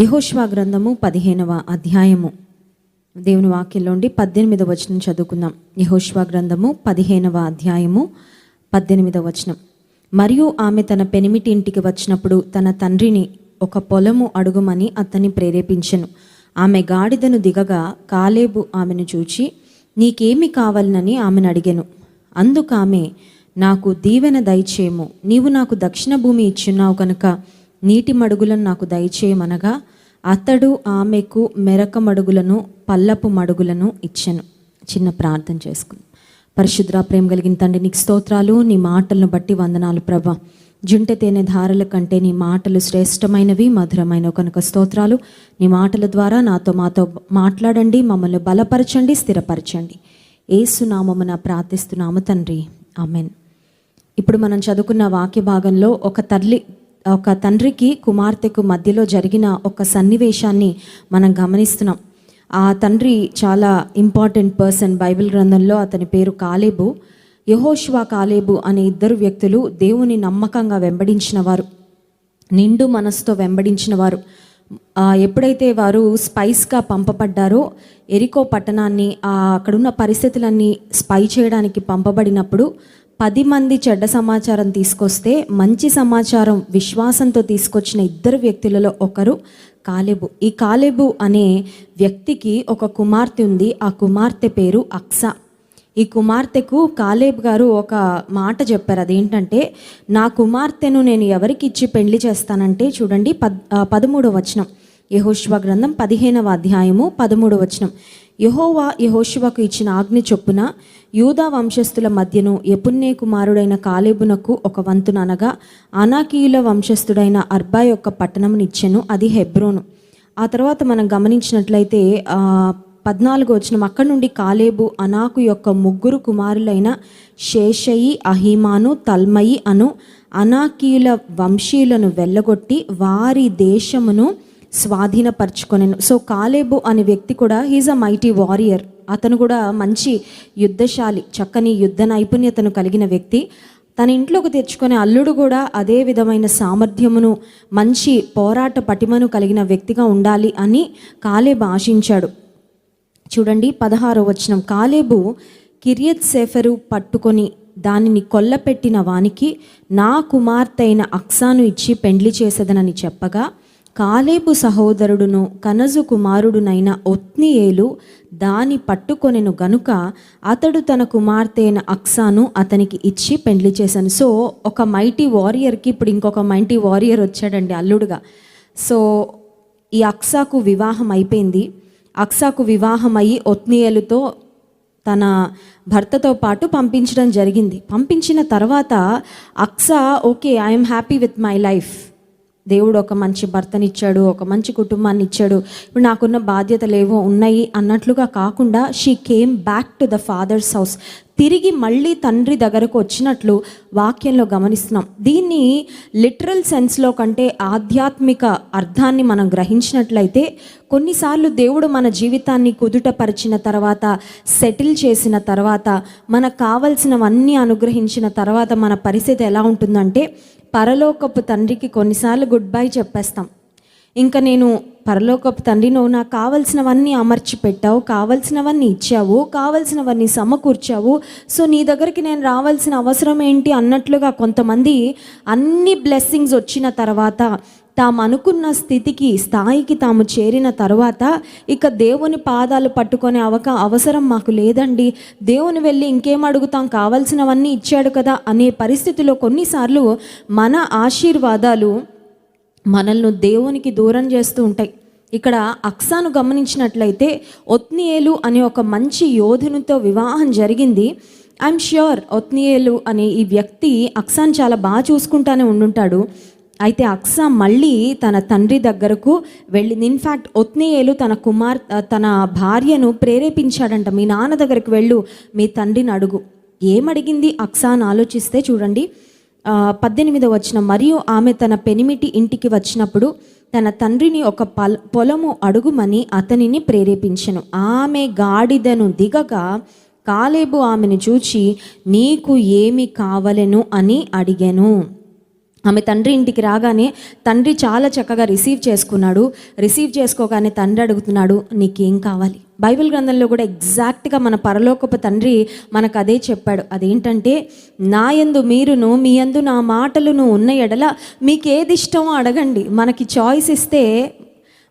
యహోష్వా గ్రంథము పదిహేనవ అధ్యాయము. దేవుని వాక్యంలోండి పద్దెనిమిదవ వచనం చదువుకుందాం. యహోష్వా గ్రంథము పదిహేనవ అధ్యాయము పద్దెనిమిదవ వచనం. మరియు ఆమె తన పెనిమిటి ఇంటికి వచ్చినప్పుడు తన తండ్రిని ఒక పొలము అడుగుమని అతన్ని ప్రేరేపించెను. ఆమె గాడిదను దిగగా కాలేబు ఆమెను చూచి నీకేమి కావాలనని ఆమెను అడిగాను. అందుకామె నాకు దీవెన దయచేయము. నీవు నాకు దక్షిణ భూమి ఇచ్చున్నావు కనుక నీటి మడుగులను నాకు దయచేయమనగా అతడు ఆమెకు మెరక మడుగులను పల్లపు మడుగులను ఇచ్చెను. చిన్న ప్రార్థన చేసుకుంది. పరిశుద్ర ప్రేమ కలిగిన తండ్రి నీకు స్తోత్రాలు నీ మాటలను బట్టి వందనాలు ప్రభ. జుంటె తేనె ధారల కంటే నీ మాటలు శ్రేష్టమైనవి మధురమైన కనుక స్తోత్రాలు. నీ మాటల ద్వారా నాతో మాతో మాట్లాడండి మమ్మల్ని బలపరచండి స్థిరపరచండి. ఏసునామమున ప్రార్థిస్తున్నాము తండ్రి. ఆమెన్. ఇప్పుడు మనం చదువుకున్న వాక్య భాగంలో ఒక తల్లి ఒక తండ్రికి కుమార్తెకు మధ్యలో జరిగిన ఒక సన్నివేశాన్ని మనం గమనిస్తున్నాం. ఆ తండ్రి చాలా ఇంపార్టెంట్ పర్సన్ బైబిల్ గ్రంథంలో అతని పేరు కాలేబు. యహోష్వా కాలేబు అనే ఇద్దరు వ్యక్తులు దేవుని నమ్మకంగా వెంబడించిన వారు. నిండు మనసుతో వెంబడించిన వారు. ఎప్పుడైతే వారు స్పైస్గా పంపబడ్డారో ఎరికో పట్టణాన్ని అక్కడున్న పరిస్థితులన్నీ స్పై చేయడానికి పంపబడినప్పుడు పది మంది చెడ్డ సమాచారం తీసుకొస్తే మంచి సమాచారం విశ్వాసంతో తీసుకొచ్చిన ఇద్దరు వ్యక్తులలో ఒకరు కాలేబు. ఈ కాలేబు అనే వ్యక్తికి ఒక కుమార్తె ఉంది. ఆ కుమార్తె పేరు అక్సా. ఈ కుమార్తెకు కాలేబ్ గారు ఒక మాట చెప్పారు. అదేంటంటే నా కుమార్తెను నేను ఎవరికి ఇచ్చి పెళ్ళి చేస్తానంటే చూడండి పద్ పదమూడవ వచనం. యహోశివ గ్రంథం పదిహేనవ అధ్యాయము పదమూడవ వచనం. యహోవా యహోశివకు ఇచ్చిన ఆజ్ఞ చొప్పున యూదా వంశస్థుల మధ్యను ఎపున్నే కుమారుడైన కాలేబునకు ఒక వంతున అనగా అనాకీయుల వంశస్థుడైన అర్బా యొక్క పట్టణమునిచ్చెను అది హెబ్రోను. ఆ తర్వాత మనం గమనించినట్లయితే పద్నాలుగు వచ్చిన అక్కడి నుండి కాలేబు అనాకు యొక్క ముగ్గురు కుమారులైన శేషయి అహిమాను తల్మయి అను అనాకీయుల వంశీయులను వెళ్ళగొట్టి వారి దేశమును స్వాధీనపరచుకొనెను. సో కాలేబు అనే వ్యక్తి కూడా హీజ్ అ మైటీ వారియర్ అతను కూడా మంచి యుద్ధశాలి చక్కని యుద్ధ నైపుణ్యతను కలిగిన వ్యక్తి. తన ఇంట్లోకి తెచ్చుకునే అల్లుడు కూడా అదే విధమైన సామర్థ్యమును మంచి పోరాట పటిమను కలిగిన వ్యక్తిగా ఉండాలి అని కాలేబు ఆశించాడు. చూడండి పదహారో వచనం. కాలేబు కిరియత్ సేఫరు పట్టుకొని దానిని కొల్లపెట్టిన వానికి నా కుమార్తె అయిన అక్సాను ఇచ్చి పెండ్లి చేసేదనని చెప్పగా కాలేబు సహోదరుడును కనజు కుమారుడునైన ఒత్నియేలు దాని పట్టుకొనెను గనుక అతడు తన కుమార్తె అయిన అక్సాను అతనికి ఇచ్చి పెండ్లి చేశాను. సో ఒక మైటీ వారియర్కి ఇప్పుడు ఇంకొక మైటీ వారియర్ వచ్చాడండి అల్లుడుగా. సో ఈ అక్సాకు వివాహం అయిపోయింది. అక్సాకు వివాహం అయ్యి ఒత్నియేలుతో తన భర్తతో పాటు పంపించడం జరిగింది. పంపించిన తర్వాత Aqsa okay I'm happy with my life. దేవుడు ఒక మంచి భర్తనిచ్చాడు ఒక మంచి కుటుంబాన్ని ఇచ్చాడు ఇప్పుడు నాకున్న బాధ్యతలు ఏవో ఉన్నాయి అన్నట్లుగా కాకుండా she came back to the father's house తిరిగి మళ్ళీ తండ్రి దగ్గరకు వచ్చినట్లు వాక్యంలో గమనిస్తున్నాం. దీన్ని లిటరల్ సెన్స్లో కంటే ఆధ్యాత్మిక అర్థాన్ని మనం గ్రహించినట్లయితే కొన్నిసార్లు దేవుడు మన జీవితాన్ని కుదుటపరిచిన తర్వాత సెటిల్ చేసిన తర్వాత మనకు కావలసినవన్నీ అనుగ్రహించిన తర్వాత మన పరిస్థితి ఎలా ఉంటుందంటే పరలోకపు తండ్రికి కొన్నిసార్లు గుడ్ బై చెప్పేస్తాం. ఇంకా నేను పరలోకపు తండ్రి నువ్వు నాకు కావలసినవన్నీ అమర్చి పెట్టావు కావలసినవన్నీ ఇచ్చావు కావలసినవన్నీ సమకూర్చావు. సో నీ దగ్గరికి నేను రావాల్సిన అవసరం ఏంటి అన్నట్లుగా కొంతమంది అన్ని బ్లెస్సింగ్స్ వచ్చిన తర్వాత తాము అనుకున్న స్థితికి స్థాయికి తాము చేరిన తర్వాత ఇక దేవుని పాదాలు పట్టుకునే అవక అవసరం మాకు లేదండి. దేవుని వెళ్ళి ఇంకేం అడుగుతాం? కావాల్సినవన్నీ ఇచ్చాడు కదా అనే పరిస్థితిలో కొన్నిసార్లు మన ఆశీర్వాదాలు మనల్ని దేవునికి దూరం చేస్తూ ఉంటాయి. ఇక్కడ అక్సాను గమనించినట్లయితే ఒత్నియేలు అనే ఒక మంచి యోధునితో వివాహం జరిగింది. ఐఎమ్ ష్యూర్ ఒత్నియేలు అనే ఈ వ్యక్తి అక్సాన్ చాలా బాగా చూసుకుంటానే ఉండుంటాడు. అయితే అక్సా మళ్ళీ తన తండ్రి దగ్గరకు వెళ్ళింది. ఇన్ఫ్యాక్ట్ ఒత్నియేలు తన కుమార్ తన భార్యను ప్రేరేపించాడంట. మీ నాన్న దగ్గరకు వెళ్ళు మీ తండ్రిని అడుగు. ఏమడిగింది అక్సా అని ఆలోచిస్తే చూడండి. పద్దెనిమిది పద్దెనిమిదవ వచ్చిన మరియు ఆమె తన పెనిమిటి ఇంటికి వచ్చినప్పుడు తన తండ్రిని ఒక పల్ పొలము అడుగుమని అతనిని ప్రేరేపించను. ఆమె గాడిదను దిగగా కాలేబు ఆమెను చూచి నీకు ఏమి కావలెను అని అడిగాను. ఆమె తండ్రి ఇంటికి రాగానే తండ్రి చాలా చక్కగా రిసీవ్ చేసుకున్నాడు. రిసీవ్ చేసుకోగానే తండ్రి అడుగుతున్నాడు నీకేం కావాలి? బైబిల్ గ్రంథంలో కూడా ఎగ్జాక్ట్గా మన పరలోకపు తండ్రి మనకు అదే చెప్పాడు. అదేంటంటే నా యందు మీరును మీ యందు నా మాటలును ఉన్న ఎడల మీకు ఏది ఇష్టమో అడగండి. మనకి చాయిస్ ఇస్తే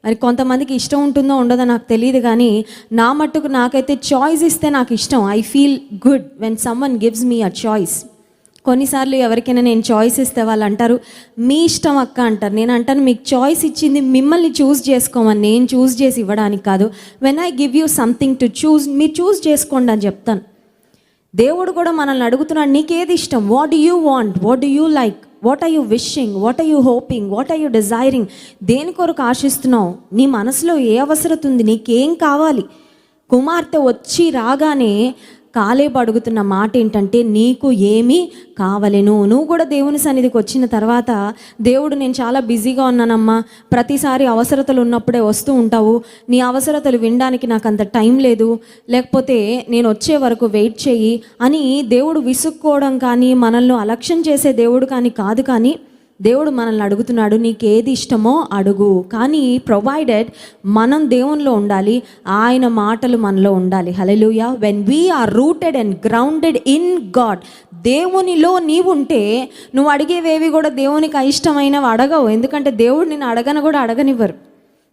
మరి కొంతమందికి ఇష్టం ఉంటుందో ఉండదో నాకు తెలియదు కానీ నా మట్టుకు నాకైతే చాయిస్ ఇస్తే నాకు ఇష్టం. I feel good when someone gives me a choice. కొన్నిసార్లు ఎవరికైనా నేను చాయిస్ ఇస్తే వాళ్ళు అంటారు మీ ఇష్టం అక్క అంటారు. నేను అంటాను మీకు చాయిస్ ఇచ్చింది మిమ్మల్ని చూస్ చేసుకోమని నేను చూస్ చేసి ఇవ్వడానికి కాదు. When I give you something to choose మీరు చూస్ చేసుకోండి అని చెప్తాను. దేవుడు కూడా మనల్ని అడుగుతున్నాడు నీకేది ఇష్టం? What you want what you like what are you wishing what are you hoping what are you desiring దేని కొరకు ఆశిస్తున్నావు? నీ మనసులో ఏ అవసరత ఉంది? నీకేం కావాలి? కుమార్తె వచ్చి రాగానే కాలేబు అడుగుతున్న మాట ఏంటంటే నీకు ఏమి కావలేను. నువ్వు కూడా దేవుని సన్నిధికి వచ్చిన తర్వాత దేవుడు నేను చాలా బిజీగా ఉన్నానమ్మా. ప్రతిసారి అవసరతలు ఉన్నప్పుడే వస్తూ ఉంటావు. నీ అవసరతలు వినడానికి నాకు అంత టైం లేదు. లేకపోతే నేను వచ్చే వరకు వెయిట్ చేయి అని దేవుడు విసుక్కోవడం కానీ మనల్ని అలక్ష్యం చేసే దేవుడు కానీ కాదు కానీ దేవుడు మనల్ని అడుగుతున్నాడు నీకు ఏది ఇష్టమో అడుగు. కానీ ప్రొవైడెడ్ మనం దేవునిలో ఉండాలి ఆయన మాటలు మనలో ఉండాలి. Hallelujah when we are rooted and grounded in God దేవునిలో నీవుంటే నువ్వు అడిగేవేవి కూడా దేవునికి అయిష్టమైనవి అడగవు. ఎందుకంటే దేవుడు నిన్ను అడగను కూడా అడగనివ్వరు.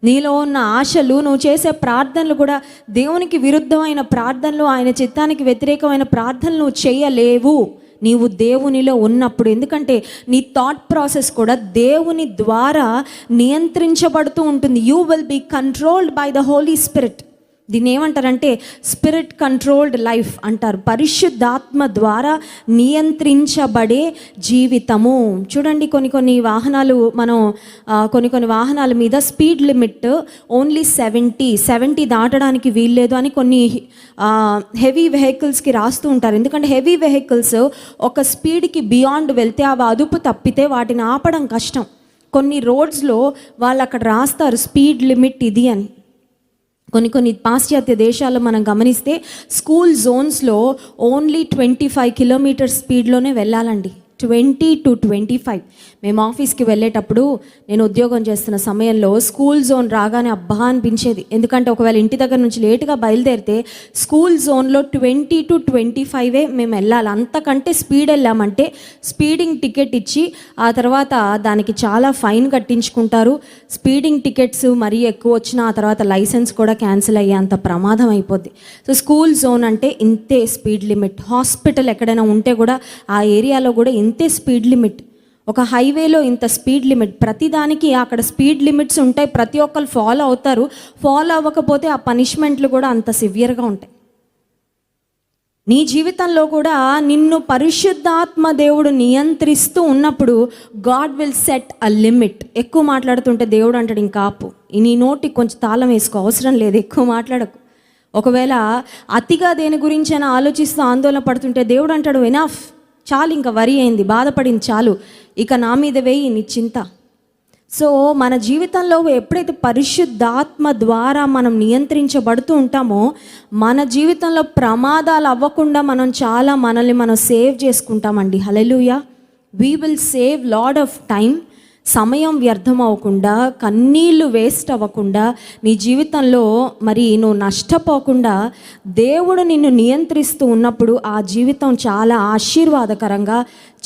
నీలో ఉన్న ఆశలు నువ్వు చేసే ప్రార్థనలు కూడా దేవునికి విరుద్ధమైన ప్రార్థనలు ఆయన చిత్తానికి వ్యతిరేకమైన ప్రార్థనలు నువ్వు చేయలేవు. నీవు దేవునిలో ఉన్నప్పుడు ఎందుకంటే నీ థాట్ ప్రాసెస్ కూడా దేవుని ద్వారా నియంత్రించబడుతూ ఉంటుంది. You will be controlled by the Holy Spirit దీన్ని ఏమంటారంటే స్పిరిట్ కంట్రోల్డ్ లైఫ్ అంటారు. పరిశుద్ధాత్మ ద్వారా నియంత్రించబడే జీవితము. చూడండి కొన్ని కొన్ని వాహనాలు మనం కొన్ని కొన్ని వాహనాల మీద speed limit only seventy seventy దాటడానికి వీల్లేదు అని కొన్ని హెవీ వెహికల్స్కి రాస్తూ ఉంటారు. ఎందుకంటే హెవీ వెహికల్స్ ఒక స్పీడ్కి బియాండ్ వెళ్తే అవి అదుపు తప్పితే వాటిని ఆపడం కష్టం. కొన్ని రోడ్స్లో వాళ్ళు అక్కడ రాస్తారు స్పీడ్ లిమిట్ ఇది అని. కొన్ని కొన్ని పాశ్చాత్య దేశాల్లో మనం గమనిస్తే స్కూల్ జోన్స్లో ఓన్లీ ట్వంటీ ఫైవ్ కిలోమీటర్ స్పీడ్లోనే వెళ్ళాలండి. Twenty two twenty five. మేము ఆఫీస్కి వెళ్ళేటప్పుడు నేను ఉద్యోగం చేస్తున్న సమయంలో స్కూల్ జోన్ రాగానే అబ్బా అనిపించేది. ఎందుకంటే ఒకవేళ ఇంటి దగ్గర నుంచి లేటుగా బయలుదేరితే స్కూల్ జోన్లో ట్వంటీ టు ట్వంటీ ఫైవే మేము వెళ్ళాలి. అంతకంటే స్పీడ్ వెళ్ళామంటే స్పీడింగ్ టికెట్ ఇచ్చి ఆ తర్వాత దానికి చాలా ఫైన్ కట్టించుకుంటారు. స్పీడింగ్ టికెట్స్ మరీ ఎక్కువ వచ్చినా ఆ తర్వాత లైసెన్స్ కూడా క్యాన్సిల్ అయ్యేంత ప్రమాదం అయిపోద్ది. సో స్కూల్ జోన్ అంటే ఇంతే స్పీడ్ లిమిట్. హాస్పిటల్ ఎక్కడైనా ఉంటే కూడా ఆ ఏరియాలో కూడా ఇంతే స్పీడ్ లిమిట్. ఒక హైవేలో ఇంత స్పీడ్ లిమిట్. ప్రతిదానికి అక్కడ స్పీడ్ లిమిట్స్ ఉంటాయి. ప్రతి ఒక్కరు ఫాలో అవుతారు. ఫాలో అవ్వకపోతే ఆ పనిష్మెంట్లు కూడా అంత సివియర్గా ఉంటాయి. నీ జీవితంలో కూడా నిన్ను పరిశుద్ధాత్మ దేవుడు నియంత్రిస్తూ ఉన్నప్పుడు God will set a limit. ఎక్కువ మాట్లాడుతుంటే దేవుడు అంటాడు ఇంకా ఆపు. నీ నోటికి కొంచెం తాళం వేసుకో. అవసరం లేదు. ఎక్కువ మాట్లాడకు. ఒకవేళ అతిగా దేని గురించి అయినా ఆలోచిస్తూ ఆందోళన పడుతుంటే దేవుడు అంటాడు ఎనఫ్ చాలు ఇంకా వరి అయింది బాధపడింది చాలు. ఇక నా మీద వేయి నీ చింత. సో మన జీవితంలో ఎప్పుడైతే పరిశుద్ధాత్మ ద్వారా మనం నియంత్రించబడుతూ ఉంటామో మన జీవితంలో ప్రమాదాలు అవ్వకుండా మనం చాలా మనల్ని మనం సేవ్ చేసుకుంటామండి. Hallelujah we will save lot of time సమయం వ్యర్థం అవ్వకుండా కన్నీళ్ళు వేస్ట్ అవ్వకుండా నీ జీవితంలో మరి నువ్వు నష్టపోకుండా దేవుడు నిన్ను నియంత్రిస్తూ ఉన్నప్పుడు ఆ జీవితం చాలా ఆశీర్వాదకరంగా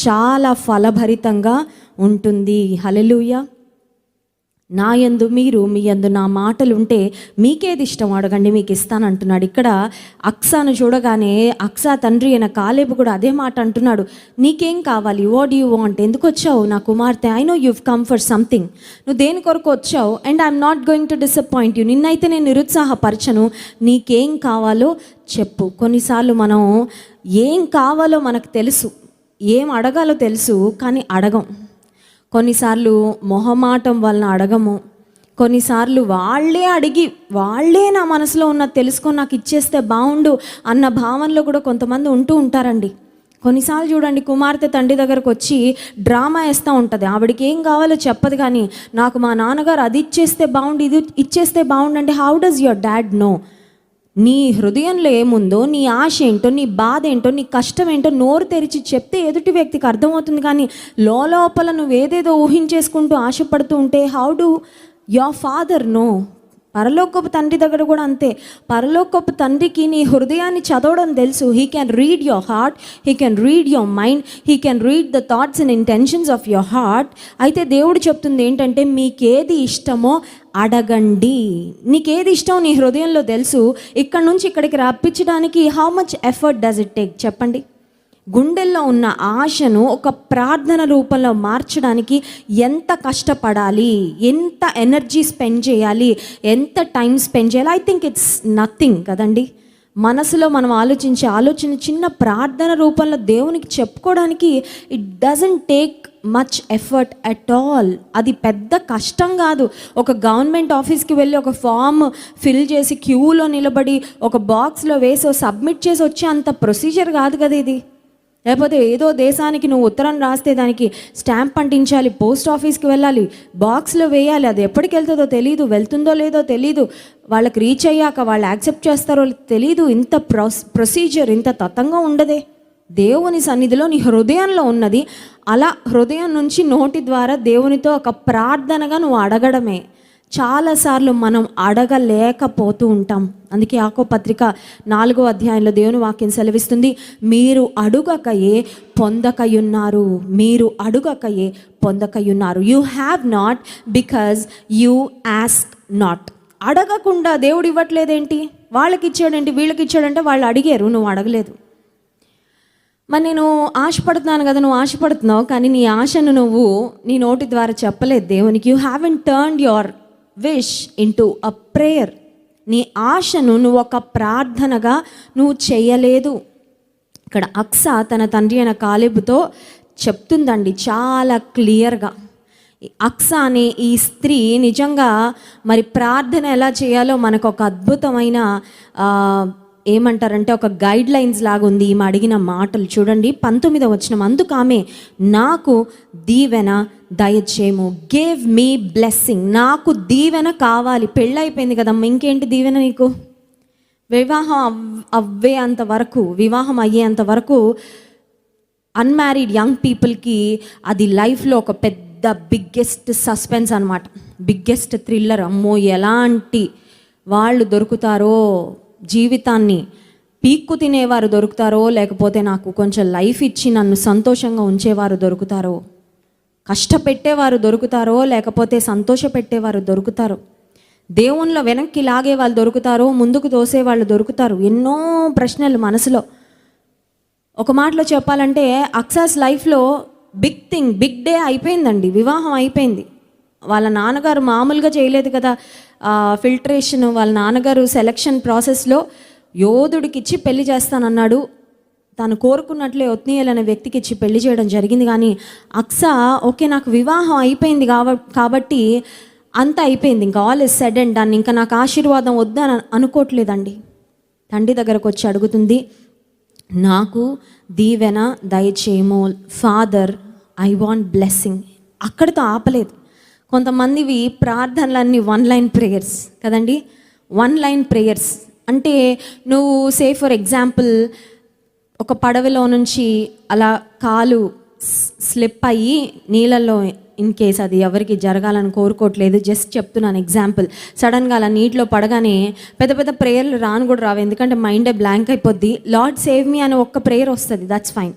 చాలా ఫలభరితంగా ఉంటుంది. హలెలుయా నా యందు మీరు మీ యందు నా మాటలు ఉంటే మీకేది ఇష్టం? అడగండి మీకు ఇస్తాను అంటున్నాడు. ఇక్కడ అక్సాను చూడగానే అక్సా తండ్రి అయిన కాలేబు కూడా అదే మాట అంటున్నాడు. నీకేం కావాలి? వాట్ యూ వాంట్ ఎందుకు వచ్చావు నా కుమార్తె? I know you come for something నువ్వు దేని కొరకు వచ్చావు? And I'm not going to disappoint you నిన్నైతే నేను నిరుత్సాహపరచను. నీకేం కావాలో చెప్పు. కొన్నిసార్లు మనం ఏం కావాలో మనకు తెలుసు. ఏం అడగాలో తెలుసు కానీ అడగం. కొన్నిసార్లు మొహమాటం వలన అడగము. కొన్నిసార్లు వాళ్ళే అడిగి వాళ్ళే నా మనసులో ఉన్న తెలుసుకొని నాకు ఇచ్చేస్తే బాగుండు అన్న భావనలో కూడా కొంతమంది ఉంటూ ఉంటారండి. కొన్నిసార్లు చూడండి కుమార్తె తండ్రి దగ్గరకు వచ్చి డ్రామా వేస్తూ ఉంటుంది. ఆవిడకి ఏం కావాలో చెప్పదు కానీ నాకు మా నాన్నగారు అది ఇచ్చేస్తే బాగుండు ఇది ఇచ్చేస్తే బాగుండు అంటే how does your dad know నీ హృదయంలో ఏముందో నీ ఆశ ఏంటో నీ బాధ ఏంటో నీ కష్టం ఏంటో నోరు తెరిచి చెప్తే ఎదుటి వ్యక్తికి అర్థమవుతుంది. కానీ లోపల నువ్వు ఏదేదో ఊహించేసుకుంటూ ఆశపడుతూ ఉంటే how do your father know పరలోకపు తండ్రి దగ్గర కూడా అంతే. పరలోకపు తండ్రికి నీ హృదయాన్ని చదవడం తెలుసు. He can read your heart he can read your mind he can read the thoughts and intentions of your heart అయితే దేవుడు చెప్తుంది ఏంటంటే మీకేది ఇష్టమో అడగండి. నీకేది ఇష్టం నీ హృదయంలో తెలుసు. ఇక్కడ నుంచి ఇక్కడికి రప్పించడానికి how much effort does it take చెప్పండి. గుండెల్లో ఉన్న ఆశను ఒక ప్రార్థన రూపంలో మార్చడానికి ఎంత కష్టపడాలి? ఎంత ఎనర్జీ స్పెండ్ చేయాలి? ఎంత టైం స్పెండ్ చేయాలి? ఐ థింక్ ఇట్స్ నథింగ్ కదండి. మనసులో మనం ఆలోచించే ఆలోచన చిన్న ప్రార్థన రూపంలో దేవునికి చెప్పుకోవడానికి it doesn't take much effort at all అది పెద్ద కష్టం కాదు. ఒక గవర్నమెంట్ ఆఫీస్కి వెళ్ళి ఒక ఫామ్ ఫిల్ చేసి క్యూలో నిలబడి ఒక బాక్స్లో వేసి సబ్మిట్ చేసి వచ్చే అంత ప్రొసీజర్ కాదు కదా ఇది. లేకపోతే ఏదో దేశానికి నువ్వు ఉత్తరం రాస్తే దానికి స్టాంప్ అంటించాలి పోస్ట్ ఆఫీస్కి వెళ్ళాలి బాక్స్లో వేయాలి అది ఎప్పటికి వెళ్తుందో తెలియదు వెళ్తుందో లేదో తెలియదు వాళ్ళకి రీచ్ అయ్యాక వాళ్ళు యాక్సెప్ట్ చేస్తారో తెలియదు ఇంత ప్రొస్ ప్రొసీజర్ ఇంత తతంగా ఉండదే. దేవుని సన్నిధిలో నీ హృదయంలో ఉన్నది. అలా హృదయం నుంచి నోటి ద్వారా దేవునితో ఒక ప్రార్థనగా నువ్వు అడగడమే. చాలాసార్లు మనం అడగలేకపోతూ ఉంటాం. అందుకే ఆకో పత్రిక నాలుగో అధ్యాయంలో దేవుని వాక్యం సెలవిస్తుంది మీరు అడుగకయే పొందకయున్నారు మీరు అడుగకయే పొందకయున్నారు. You have not because you ask not అడగకుండా దేవుడు ఇవ్వట్లేదేంటి? వాళ్ళకి ఇచ్చాడంటే వీళ్ళకి ఇచ్చాడంటే వాళ్ళు అడిగారు నువ్వు అడగలేదు. మరి నేను ఆశపడుతున్నాను కదా నువ్వు ఆశపడుతున్నావు కానీ నీ ఆశను నువ్వు నీ నోటి ద్వారా చెప్పలేదు దేవునికి. You haven't turn your wish into a prayer నీ ఆశను నువ్వు ఒక ప్రార్థనగా నువ్వు చేయలేదు. ఇక్కడ అక్స తన తండ్రి అయిన కాలేబుతో చెప్తుందండి చాలా క్లియర్గా. అక్స అనే ఈ స్త్రీ నిజంగా మరి ప్రార్థన ఎలా చేయాలో మనకు ఒక అద్భుతమైన ఏమంటారంటే ఒక గైడ్ లైన్స్ లాగా ఉంది ఈమె అడిగిన మాటలు. చూడండి పంతొమ్మిదో వచ్చిన అందుకు ఆమె నాకు దీవెన దయచేయము. గేవ్ మీ బ్లెస్సింగ్ నాకు దీవెన కావాలి. పెళ్ళైపోయింది కదమ్మా. ఇంకేంటి దీవెన నీకు? వివాహం అవ్- అవ్వేంత వరకు వివాహం అయ్యేంత వరకు అన్మ్యారీడ్ యంగ్ పీపుల్కి అది లైఫ్లో ఒక పెద్ద బిగ్గెస్ట్ సస్పెన్స్ అనమాట బిగ్గెస్ట్ థ్రిల్లర్ అమ్మో ఎలాంటి వాళ్ళు దొరుకుతారో జీవితాన్ని పీక్కు తినేవారు దొరుకుతారో లేకపోతే నాకు కొంచెం లైఫ్ ఇచ్చి నన్ను సంతోషంగా ఉంచేవారు దొరుకుతారో కష్టపెట్టేవారు దొరుకుతారో లేకపోతే సంతోషపెట్టేవారు దొరుకుతారో? దేవునిలో వెనక్కి లాగే వాళ్ళు దొరుకుతారో ముందుకు తోసే వాళ్ళు దొరుకుతారు? ఎన్నో ప్రశ్నలు మనసులో. ఒక మాటలో చెప్పాలంటే అక్సాస్ లైఫ్లో బిగ్ థింగ్ బిగ్ డే అయిపోయిందండి వివాహం అయిపోయింది. వాళ్ళ నాన్నగారు మామూలుగా చేయలేదు కదా ఫిల్టరేషన్ వాళ్ళ నాన్నగారు సెలక్షన్ ప్రాసెస్లో యోధుడికిచ్చి పెళ్ళి చేస్తానన్నాడు. తను కోరుకున్నట్లే ఒత్నీయల్ అనే వ్యక్తికి ఇచ్చి పెళ్ళి చేయడం జరిగింది కానీ అక్స ఓకే నాకు వివాహం అయిపోయింది కాబట్టి అంత అయిపోయింది. ఇంకా all is said and done ఇంకా నాకు ఆశీర్వాదం వద్దని అనుకోవట్లేదండి. తండ్రి దగ్గరకు వచ్చి అడుగుతుంది నాకు దీవెన దయచేయము ఫాదర్ ఐ వాంట్ బ్లెస్సింగ్ అక్కడితో ఆపలేదు. కొంతమందివి ప్రార్థనలన్నీ వన్ లైన్ ప్రేయర్స్ కదండి? వన్ లైన్ ప్రేయర్స్ అంటే నువ్వు సే ఫర్ ఎగ్జాంపుల్ ఒక పడవలో నుంచి అలా కాలు స్లిప్ అయ్యి నీళ్ళల్లో ఇన్ కేస్ అది ఎవరికి జరగాలని కోరుకోవట్లేదు. జస్ట్ చెప్తున్నాను ఎగ్జాంపుల్. సడన్గా అలా నీటిలో పడగానే పెద్ద పెద్ద ప్రేయర్లు రాను కూడా రావు. ఎందుకంటే మైండే బ్లాంక్ అయిపోద్ది. లార్డ్ సేవ్ మీ అనే ఒక్క ప్రేయర్ వస్తుంది. దట్స్ ఫైన్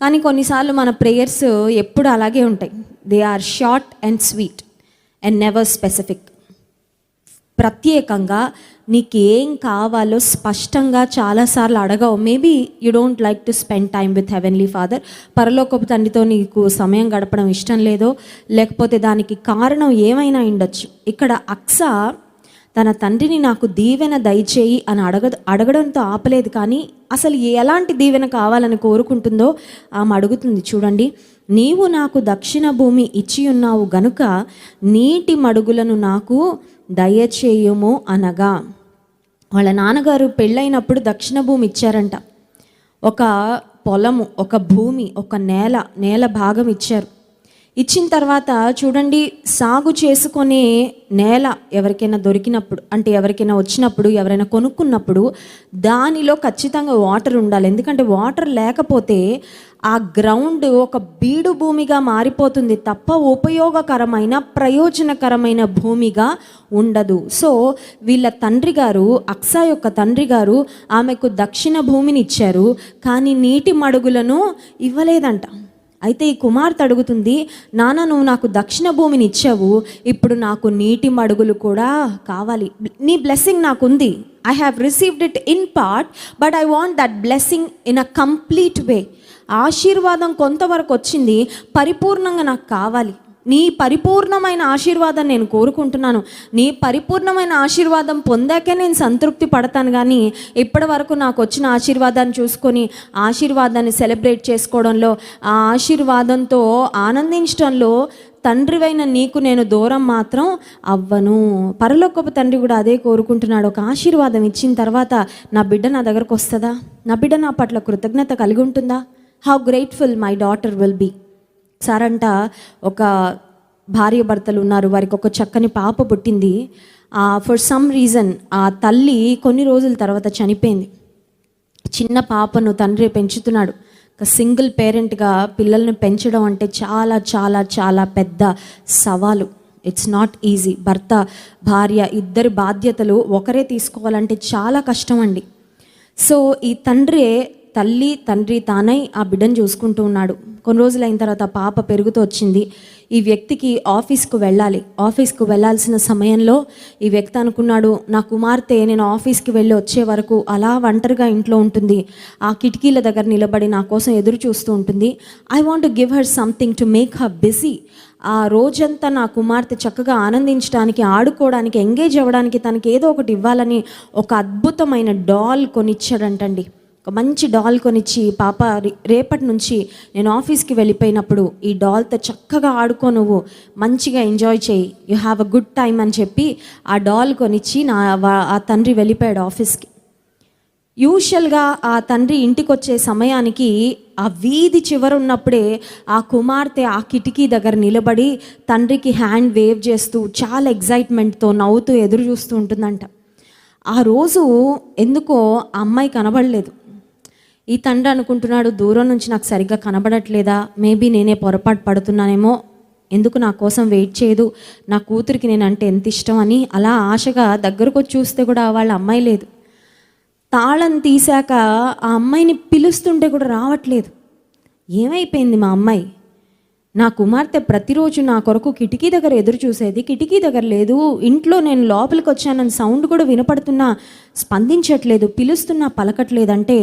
కానీ కొన్నిసార్లు మన ప్రేయర్స్ ఎప్పుడు అలాగే ఉంటాయి. They are short and sweet and never specific ప్రత్యేకంగా నీకు ఏం కావాలో స్పష్టంగా చాలాసార్లు అడగవు. Maybe you don't like to spend time with heavenly father పరలోకపు తండ్రితో నీకు సమయం గడపడం ఇష్టం లేదో లేకపోతే దానికి కారణం ఏమైనా ఉండొచ్చు. ఇక్కడ అక్స తన తండ్రిని నాకు దీవెన దయచేయి అని అడగ అడగడంతో ఆపలేదు కానీ అసలు ఎలాంటి దీవెన కావాలని కోరుకుంటుందో ఆమె అడుగుతుంది. చూడండి నీవు నాకు దక్షిణ భూమి ఇచ్చి ఉన్నావు గనుక నీటి మడుగులను నాకు దయచేయుము అనగా వాళ్ళ నాన్నగారు పెళ్ళైనప్పుడు దక్షిణ భూమి ఇచ్చారంట. ఒక పొలము ఒక భూమి ఒక నేల నేల భాగం ఇచ్చారు. ఇచ్చిన తర్వాత చూడండి సాగు చేసుకునే నేల ఎవరికైనా దొరికినప్పుడు అంటే ఎవరికైనా వచ్చినప్పుడు ఎవరైనా కొనుక్కున్నప్పుడు దానిలో ఖచ్చితంగా వాటర్ ఉండాలి. ఎందుకంటే వాటర్ లేకపోతే ఆ గ్రౌండ్ ఒక బీడు భూమిగా మారిపోతుంది తప్ప ఉపయోగకరమైన ప్రయోజనకరమైన భూమిగా ఉండదు. సో వీళ్ళ తండ్రి గారు అక్సా యొక్క తండ్రి గారు ఆమెకు దక్షిణ భూమిని ఇచ్చారు కానీ నీటి మడుగులను ఇవ్వలేదంట. అయితే ఈ కుమార్తె అడుగుతుంది నాన్న నువ్వు నాకు దక్షిణ భూమిని ఇచ్చావు. ఇప్పుడు నాకు నీటి మడుగులు కూడా కావాలి. నీ బ్లెస్సింగ్ నాకుంది. I have received it in part but I want that blessing in a complete way ఆశీర్వాదం కొంతవరకు వచ్చింది పరిపూర్ణంగా నాకు కావాలి. నీ పరిపూర్ణమైన ఆశీర్వాదం నేను కోరుకుంటున్నాను. నీ పరిపూర్ణమైన ఆశీర్వాదం పొందాకే నేను సంతృప్తి పడతాను కానీ ఇప్పటి వరకు నాకు వచ్చిన ఆశీర్వాదాన్ని చూసుకొని ఆశీర్వాదాన్ని సెలబ్రేట్ చేసుకోవడంలో ఆ ఆశీర్వాదంతో ఆనందించడంలో తండ్రివైన నీకు నేను దూరం మాత్రం అవ్వను. పరలోకపు తండ్రి కూడా అదే కోరుకుంటున్నాడు. ఒక ఆశీర్వాదం ఇచ్చిన తర్వాత నా బిడ్డ నా దగ్గరకు వస్తుందా? నా బిడ్డ నా పట్ల కృతజ్ఞత కలిగి ఉంటుందా? How grateful my daughter will be సారంట ఒక భార్య భర్తలు ఉన్నారు. వారికి ఒక చక్కని పాప పుట్టింది. ఫర్ సమ్ రీజన్ ఆ తల్లి కొన్ని రోజుల తర్వాత చనిపోయింది. చిన్న పాపను తండ్రి పెంచుతున్నాడు. ఒక సింగిల్ పేరెంట్గా పిల్లల్ని పెంచడం అంటే చాలా చాలా చాలా పెద్ద సవాలు. ఇట్స్ నాట్ ఈజీ భర్త భార్య ఇద్దరి బాధ్యతలు ఒకరే తీసుకోవాలంటే చాలా కష్టం అండి. సో ఈ తండ్రి తల్లి తండ్రి తానై ఆ బిడ్డను చూసుకుంటూ ఉన్నాడు. కొన్ని రోజులు అయిన తర్వాత పాప పెరుగుతూ వచ్చింది. ఈ వ్యక్తికి ఆఫీస్కు వెళ్ళాలి. ఆఫీస్కు వెళ్ళాల్సిన సమయంలో ఈ వ్యక్తి అనుకున్నాడు నా కుమార్తె నేను ఆఫీస్కి వెళ్ళి వచ్చే వరకు అలా ఒంటరిగా ఇంట్లో ఉంటుంది. ఆ కిటికీల దగ్గర నిలబడి నా కోసం ఎదురు చూస్తూ ఉంటుంది. I want give her something to make her busy ఆ రోజంతా నా కుమార్తె చక్కగా ఆనందించడానికి ఆడుకోవడానికి ఎంగేజ్ అవ్వడానికి తనకి ఏదో ఒకటి ఇవ్వాలని ఒక అద్భుతమైన డాల్ కొనిచ్చాడంటండి. ఒక మంచి డాల్ కొనిచ్చి పాప రే- రేపటి నుంచి నేను ఆఫీస్కి వెళ్ళిపోయినప్పుడు ఈ డాల్తో చక్కగా ఆడుకో నువ్వు మంచిగా ఎంజాయ్ చేయి you have a good time అని చెప్పి ఆ డాల్ కొనిచ్చి నా ఆ తండ్రి వెళ్ళిపోయాడు ఆఫీస్కి. యూజువల్గా ఆ తండ్రి ఇంటికి వచ్చే సమయానికి ఆ వీధి చివర ఉన్నప్పుడే ఆ కుమార్తె ఆ కిటికీ దగ్గర నిలబడి తండ్రికి హ్యాండ్ వేవ్ చేస్తూ చాలా ఎగ్జైట్మెంట్తో నవ్వుతూ ఎదురు చూస్తూ ఉంటుందంట. ఆ రోజు ఎందుకో ఆ అమ్మాయి కనబడలేదు. ఈ తండ్రి అనుకుంటున్నాడు దూరం నుంచి నాకు సరిగ్గా కనబడట్లేదా? మేబీ నేనే పొరపాటు పడుతున్నానేమో. ఎందుకు నా కోసం వెయిట్ చేయదు? నా కూతురికి నేను అంటే ఎంత ఇష్టం? అని అలా ఆశగా దగ్గరకు వచ్చి చూస్తే కూడా వాళ్ళ అమ్మాయి లేదు. తాళం తీశాక ఆ అమ్మాయిని పిలుస్తుంటే కూడా రావట్లేదు. ఏమైపోయింది మా అమ్మాయి? నా కుమార్తె ప్రతిరోజు నా కొరకు కిటికీ దగ్గర ఎదురు చూసేది కిటికీ దగ్గర లేదు ఇంట్లో నేను లోపలికి వచ్చానని సౌండ్ కూడా వినపడుతున్నా స్పందించట్లేదు పిలుస్తున్నా పలకట్లేదంటే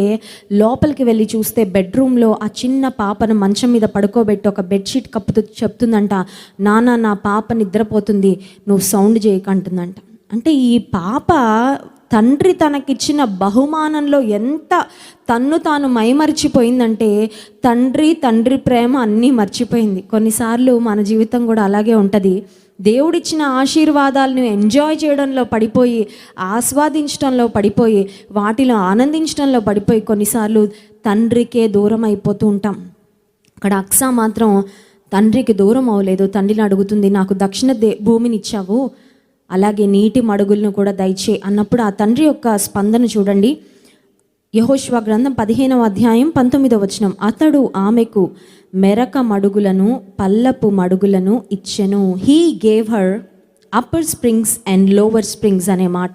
లోపలికి వెళ్ళి చూస్తే బెడ్రూమ్లో ఆ చిన్న పాపను మంచం మీద పడుకోబెట్టి ఒక బెడ్షీట్ కప్పుతూ చెప్తుందంట నాన్న నా పాప నిద్రపోతుంది నువ్వు సౌండ్ చేయకంటుందంట. అంటే ఈ పాప తండ్రి తనకిచ్చిన బహుమానంలో ఎంత తన్ను తాను మైమరిచిపోయిందంటే తండ్రి తండ్రి ప్రేమ అన్నీ మర్చిపోయింది. కొన్నిసార్లు మన జీవితం కూడా అలాగే ఉంటుంది. దేవుడిచ్చిన ఆశీర్వాదాలను ఎంజాయ్ చేయడంలో పడిపోయి ఆస్వాదించడంలో పడిపోయి వాటిలో ఆనందించడంలో పడిపోయి కొన్నిసార్లు తండ్రికే దూరం అయిపోతూ ఉంటాం. అక్కడ అక్సా మాత్రం తండ్రికి దూరం అవ్వలేదు. తండ్రిని అడుగుతుంది నాకు దక్షిణ దే భూమిని ఇచ్చావు అలాగే నీటి మడుగులను కూడా దయచే అన్నప్పుడు ఆ తండ్రి యొక్క స్పందన చూడండి. యహోష్వా గ్రంథం పదిహేనవ అధ్యాయం పంతొమ్మిదవ వచనం. అతడు ఆమెకు మెరక మడుగులను పల్లపు మడుగులను ఇచ్చెను. He gave her upper springs and lower springs అనే మాట.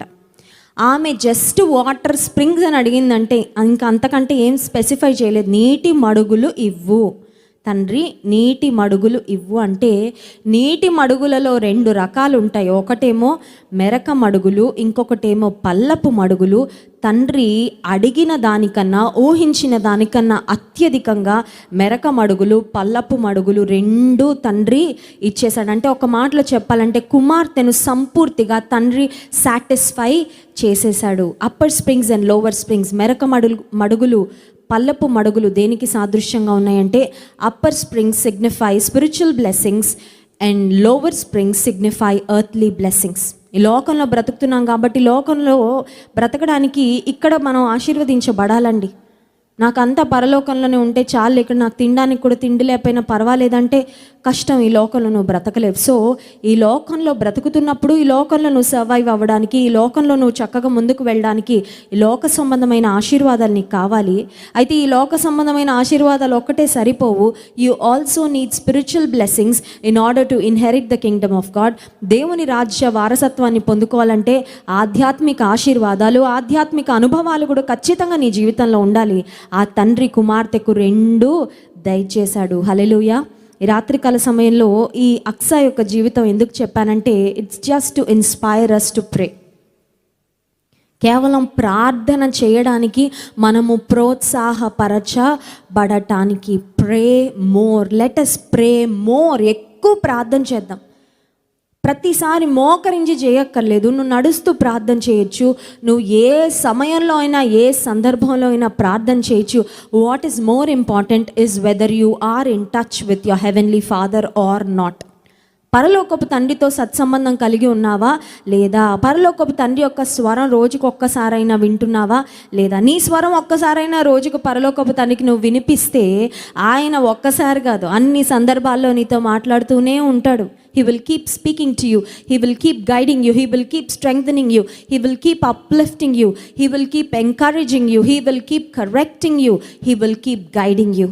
ఆమె జస్ట్ వాటర్ స్ప్రింగ్స్ అని అడిగిందంటే ఇంకా అంతకంటే ఏం స్పెసిఫై చేయలేదు. నీటి మడుగులు ఇవ్వు. తండ్రి నీటి మడుగులు ఇవ్వు అంటే నీటి మడుగులలో రెండు రకాలు ఉంటాయి ఒకటేమో మెరక మడుగులు ఇంకొకటేమో పల్లపు మడుగులు. తండ్రి అడిగిన దానికన్నా ఊహించిన దానికన్నా అత్యధికంగా మెరక మడుగులు పల్లపు మడుగులు రెండు తండ్రి ఇచ్చేశాడు అంటే ఒక మాటలో చెప్పాలంటే కుమార్తెను సంపూర్తిగా తండ్రి సాటిస్ఫై చేసేశాడు. Upper springs and lower springs మెరక మడుగు మడుగులు పల్లపు మడుగులు దేనికి సాదృశ్యంగా ఉన్నాయంటే upper springs signify spiritual blessings and lower springs signify earthly blessings ఈ లోకంలో బ్రతుకుతున్నాం కాబట్టి లోకంలో బ్రతకడానికి ఇక్కడ మనం ఆశీర్వదించబడాలండి. నాకు అంతా పరలోకంలోనే ఉంటే చాలు ఇక్కడ నాకు తినడానికి కూడా తిండి లేకపోయినా పర్వాలేదంటే కష్టం ఈ లోకంలో నువ్వు బ్రతకలేవు. సో ఈ లోకంలో బ్రతుకుతున్నప్పుడు ఈ లోకంలో నువ్వు సర్వైవ్ అవ్వడానికి ఈ లోకంలో నువ్వు చక్కగా ముందుకు వెళ్ళడానికి ఈ లోక సంబంధమైన ఆశీర్వాదాలు నీకు కావాలి. అయితే ఈ లోక సంబంధమైన ఆశీర్వాదాలు ఒక్కటే సరిపోవు. You also need spiritual blessings in order to inherit the kingdom of God దేవుని రాజ్య వారసత్వాన్ని పొందుకోవాలంటే ఆధ్యాత్మిక ఆశీర్వాదాలు ఆధ్యాత్మిక అనుభవాలు కూడా ఖచ్చితంగా నీ జీవితంలో ఉండాలి. ఆ తండ్రి కుమార్తెకు రెండు దయచేశాడు. హలెలుయ ఈ రాత్రికాల సమయంలో ఈ అక్స యొక్క జీవితం ఎందుకు చెప్పానంటే it's just to inspire us to pray కేవలం ప్రార్థన చేయడానికి మనము ప్రోత్సాహపరచబడటానికి pray more let us pray more ఎక్కువ ప్రార్థన చేద్దాం. ప్రతిసారి మోకరించి చేయక్కర్లేదు. నువ్వు నడుస్తూ ప్రార్థన చేయొచ్చు. నువ్వు ఏ సమయంలో అయినా ఏ సందర్భంలో అయినా ప్రార్థన చేయొచ్చు. What is more important is whether you are in touch with your heavenly father or not పరలోకపు తండ్రితో సత్సంబంధం కలిగి ఉన్నావా? లేదా పరలోకపు తండ్రి యొక్క స్వరం రోజుకు ఒక్కసారైనా వింటున్నావా? లేదా నీ స్వరం ఒక్కసారైనా రోజుకు పరలోకపు తండ్రికి నువ్వు వినిపిస్తే ఆయన ఒక్కసారి కాదు అన్ని సందర్భాల్లో నీతో మాట్లాడుతూనే ఉంటాడు. He will keep speaking to you he will keep guiding you he will keep strengthening you he will keep uplifting you he will keep encouraging you he will keep correcting you he will keep guiding you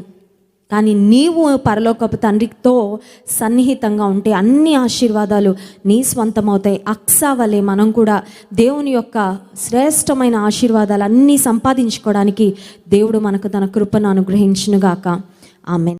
కానీ నీవు పరలోకపు తండ్రితో సన్నిహితంగా ఉంటే అన్ని ఆశీర్వాదాలు నీ స్వంతమవుతాయి. అక్సా వలె మనం కూడా దేవుని యొక్క శ్రేష్టమైన ఆశీర్వాదాలు అన్నీ సంపాదించుకోవడానికి దేవుడు మనకు తన కృపను అనుగ్రహించునుగాక. ఆమె